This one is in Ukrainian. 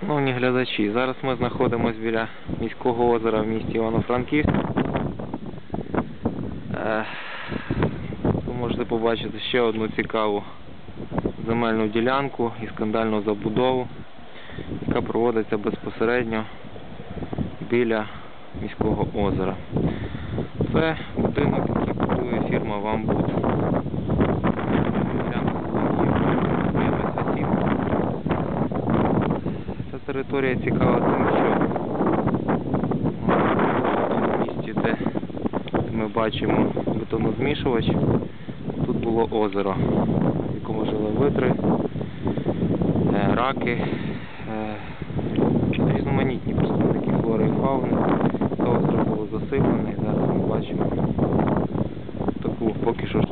Шановні глядачі, зараз ми знаходимося біля міського озера в місті Івано-Франківськ. Ви можете побачити ще одну цікаву земельну ділянку і скандальну забудову, яка проводиться безпосередньо біля міського озера. Це будинок, який будує територія цікава тим, що в місті, де ми бачимо бетонозмішувач, тут було озеро, в якому жили витри, е, раки, е, різноманітні представники флори і фауни. Це озеро було засиплене і зараз ми бачимо таку поки що